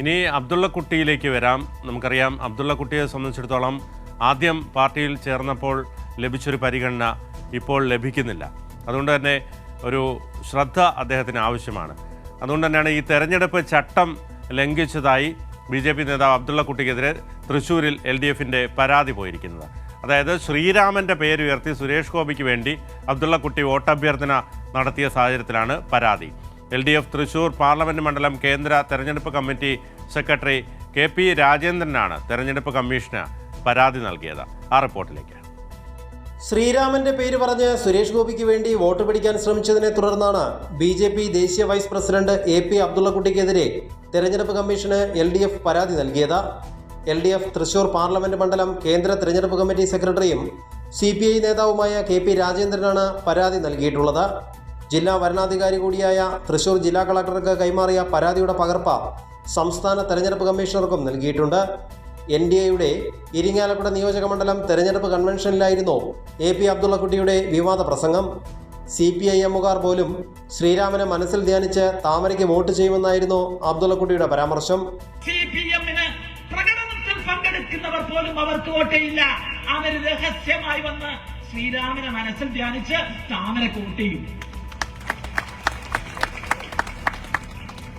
ഇനി അബ്ദുള്ള കുട്ടിയിലേക്ക് വരാം. നമുക്കറിയാം അബ്ദുള്ള കുട്ടിയെ സംബന്ധിച്ചിടത്തോളം ആദ്യം പാർട്ടിയിൽ ചേർന്നപ്പോൾ ലഭിച്ചൊരു പരിഗണന ഇപ്പോൾ ലഭിക്കുന്നില്ല. അതുകൊണ്ട് തന്നെ ഒരു ശ്രദ്ധ അദ്ദേഹത്തിന് ആവശ്യമാണ്. അതുകൊണ്ട് തന്നെയാണ് ഈ തെരഞ്ഞെടുപ്പ് ചട്ടം ലംഘിച്ചതായി ബി ജെ പി നേതാവ് അബ്ദുള്ള കുട്ടിക്കെതിരെ തൃശ്ശൂരിൽ എൽ ഡി എഫിന്റെ പരാതി പോയിരിക്കുന്നത്. അതായത് ശ്രീരാമന്റെ പേര് ഉയർത്തി സുരേഷ് ഗോപിക്ക് വേണ്ടി അബ്ദുള്ള കുട്ടി വോട്ടഭ്യർത്ഥന നടത്തിയ സാഹചര്യത്തിലാണ് പരാതി. L D F Thrissur parliament മണ്ഡലം കേന്ദ്ര തെരഞ്ഞെടുപ്പ് കമ്മിറ്റി സെക്രട്ടറി കെ പി രാജേന്ദ്രനാണ് തെരഞ്ഞെടുപ്പ് കമ്മീഷന് പരാതി നൽകിയത്. ആ റിപ്പോർട്ടിലേക്ക്. ശ്രീരാമന്റെ പേര് പറഞ്ഞ് സുരേഷ് ഗോപിക്ക് വേണ്ടി വോട്ട് പിടിക്കാൻ ശ്രമിച്ചതിനെ തുടർന്നാണ് ബി ജെ പി ദേശീയ വൈസ് പ്രസിഡന്റ് എ പി അബ്ദുള്ളക്കുട്ടിക്കെതിരെ തെരഞ്ഞെടുപ്പ് കമ്മീഷന് എൽ ഡി എഫ് പരാതി നൽകിയത്. L D F Thrissur parliament മണ്ഡലം കേന്ദ്ര തെരഞ്ഞെടുപ്പ് കമ്മിറ്റി സെക്രട്ടറിയും സി പി ഐ നേതാവുമായ കെ പി രാജേന്ദ്രനാണ് പരാതി നൽകിയിട്ടുള്ളത്. ജില്ലാ വരണാധികാരി കൂടിയായ തൃശൂർ ജില്ലാ കളക്ടർക്ക് കൈമാറിയ പരാതിയുടെ പകർപ്പ് സംസ്ഥാന തെരഞ്ഞെടുപ്പ് കമ്മീഷണർക്കും നൽകിയിട്ടുണ്ട്. എൻ ഡി എയുടെ ഇരിങ്ങാലക്കുട നിയോജക മണ്ഡലം തെരഞ്ഞെടുപ്പ് കൺവെൻഷനിലായിരുന്നു എ പി അബ്ദുള്ളക്കുട്ടിയുടെ വിവാദ പ്രസംഗം. സി പി ഐ എമ്മുകാർ പോലും ശ്രീരാമനെ മനസ്സിൽ ധ്യാനിച്ച് താമരയ്ക്ക് വോട്ട് ചെയ്യുമെന്നായിരുന്നു അബ്ദുള്ളക്കുട്ടിയുടെ പരാമർശം. പങ്കെടുക്കുന്നവർ പോലും അവർക്ക് വോട്ട് ചെയ്യില്ല. അവർ രഹസ്യമായി വന്ന് ശ്രീരാമനെ മനസ്സിൽ ധ്യാനിച്ച് താമരക്ക് വോട്ട്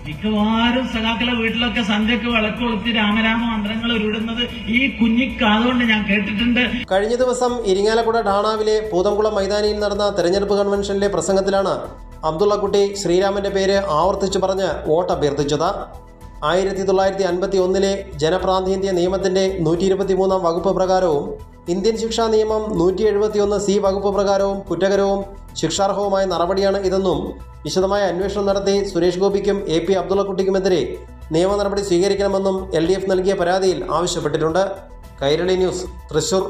മിക്കവാറും സഖാക്കളെ വീട്ടിലൊക്കെ സന്ധ്യക്ക് വിളക്ക് കൊളുത്തി രാമരാമ മന്ത്രങ്ങൾ ഉരുടുന്നത് ഈ കുഞ്ഞിക്കാതുകൊണ്ട് ഞാൻ കേട്ടിട്ടുണ്ട്. കഴിഞ്ഞ ദിവസം ഇരിങ്ങാലക്കുട ഡാണാവിലെ പൂതംകുളം മൈതാനിയിൽ നടന്ന തെരഞ്ഞെടുപ്പ് കൺവെൻഷനിലെ പ്രസംഗത്തിലാണ് അബ്ദുള്ളക്കുട്ടി ശ്രീരാമന്റെ പേര് ആവർത്തിച്ചു പറഞ്ഞ് വോട്ട് അഭ്യർത്ഥിച്ചത്. ആയിരത്തി തൊള്ളായിരത്തി അൻപത്തി ഒന്നിലെ ജനപ്രാതിനിധ്യ നിയമത്തിന്റെ നൂറ്റി ഇരുപത്തി മൂന്നാം വകുപ്പ് പ്രകാരവും ഇന്ത്യൻ ശിക്ഷാ നിയമം നൂറ്റി എഴുപത്തിയൊന്ന് സി വകുപ്പ് പ്രകാരവും കുറ്റകരവും ശിക്ഷാർഹവുമായ നടപടിയാണ് ഇതെന്നും വിശദമായ അന്വേഷണം നടത്തി സുരേഷ് ഗോപിക്കും എ പി അബ്ദുള്ളക്കുട്ടിക്കുമെതിരെ നിയമ നടപടി സ്വീകരിക്കണമെന്നും എൽ ഡി എഫ് നൽകിയ പരാതിയിൽ ആവശ്യപ്പെട്ടിട്ടുണ്ട്. കൈരളി ന്യൂസ് തൃശൂർ.